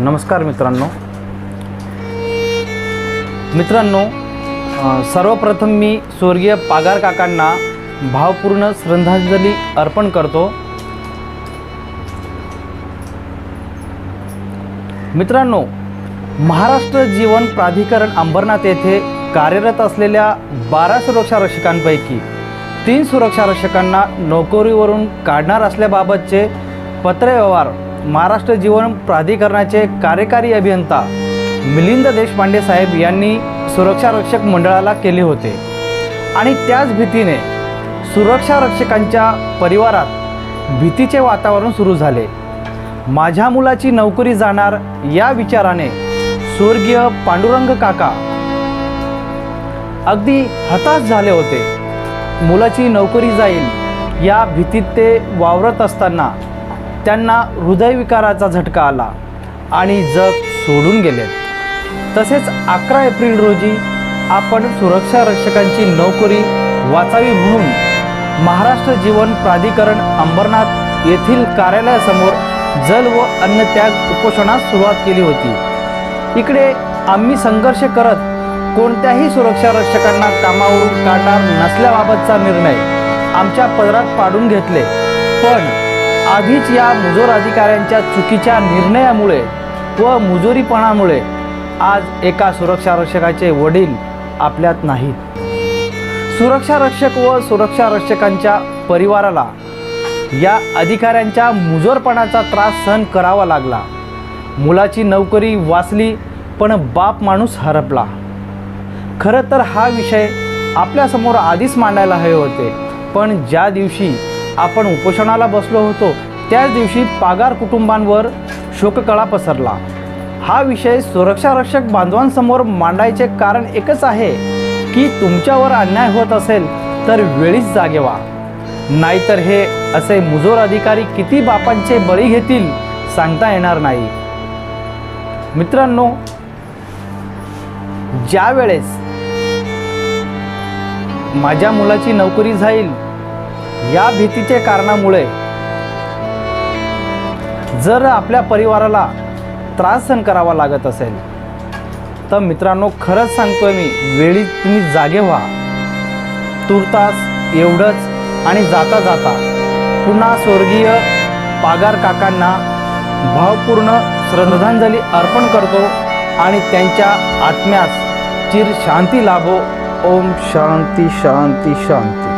नमस्कार मित्रांनो. मित्रांनो सर्वप्रथम मी स्वर्गीय पागार काकांना भावपूर्ण श्रद्धांजली अर्पण करतो. मित्रांनो महाराष्ट्र जीवन प्राधिकरण अंबरनाथ येथे कार्यरत असलेल्या बारा सुरक्षा रक्षकांपैकी तीन सुरक्षा रक्षकांना नोकरीवरून काढणार असल्याबाबतचे पत्रव्यवहार महाराष्ट्र जीवन प्राधिकरणाचे कार्यकारी अभियंता मिलिंद देशपांडे साहेब यांनी सुरक्षा रक्षक मंडळाला केले होते. आणि त्याच भीतीने सुरक्षा रक्षकांच्या परिवारात भीतीचे वातावरण सुरू झाले. माझ्या मुलाची नोकरी जाणार या विचाराने स्वर्गीय पांडुरंग काका अगदी हताश झाले होते. मुलाची नोकरी जाईल या भीतीत ते वावरत असताना त्यांना हृदयविकाराचा झटका आला आणि जग सोडून गेले. तसेच अकरा एप्रिल रोजी आपण सुरक्षा रक्षकांची नोकरी वाचावी म्हणून महाराष्ट्र जीवन प्राधिकरण अंबरनाथ येथील कार्यालयासमोर जल व अन्नत्याग उपोषणास सुरुवात केली होती. इकडे आम्ही संघर्ष करत कोणत्याही सुरक्षा रक्षकांना कामावरून काढणार नसल्याबाबतचा निर्णय आमच्या पदरात पाडून घेतले. पण आधीच या मुजोर अधिकाऱ्यांच्या चुकीच्या निर्णयामुळे व मुजोरीपणामुळे आज एका सुरक्षा रक्षकाचे वडील आपल्यात नाहीत. सुरक्षा रक्षक व सुरक्षा रक्षकांच्या परिवाराला या अधिकाऱ्यांच्या मुजोरपणाचा त्रास सहन करावा लागला. मुलाची नोकरी वाचली पण बाप माणूस हरपला. खरं तर हा विषय आपल्यासमोर आधीच मांडायला हवे होते पण ज्या दिवशी आपण उपोषणाला बसलो होतो त्याच दिवशी पागार कुटुंबांवर शोककळा पसरला. हा विषय सुरक्षारक्षक बांधवांसमोर मांडायचे कारण एकच आहे की तुमच्यावर अन्याय होत असेल तर वेळीच जागे व्हा. नाहीतर हे असे मुजोर अधिकारी किती बापांचे बळी घेतील सांगता येणार नाही. मित्रांनो ज्या वेळेस माझ्या मुलाची नोकरी जाईल या भीतीचे कारणामुळे जर आपल्या परिवाराला त्रास सहन करावा लागत असेल तर मित्रांनो खरंच सांगतोय मी वेळी तुम्ही जागे व्हा. तुर्तास एवढंच आणि जाता जाता पुन्हा स्वर्गीय पागार काकांना भावपूर्ण श्रद्धांजली अर्पण करतो आणि त्यांच्या आत्म्यास चिर शांती लाभो. ओम शांती शांती शांती.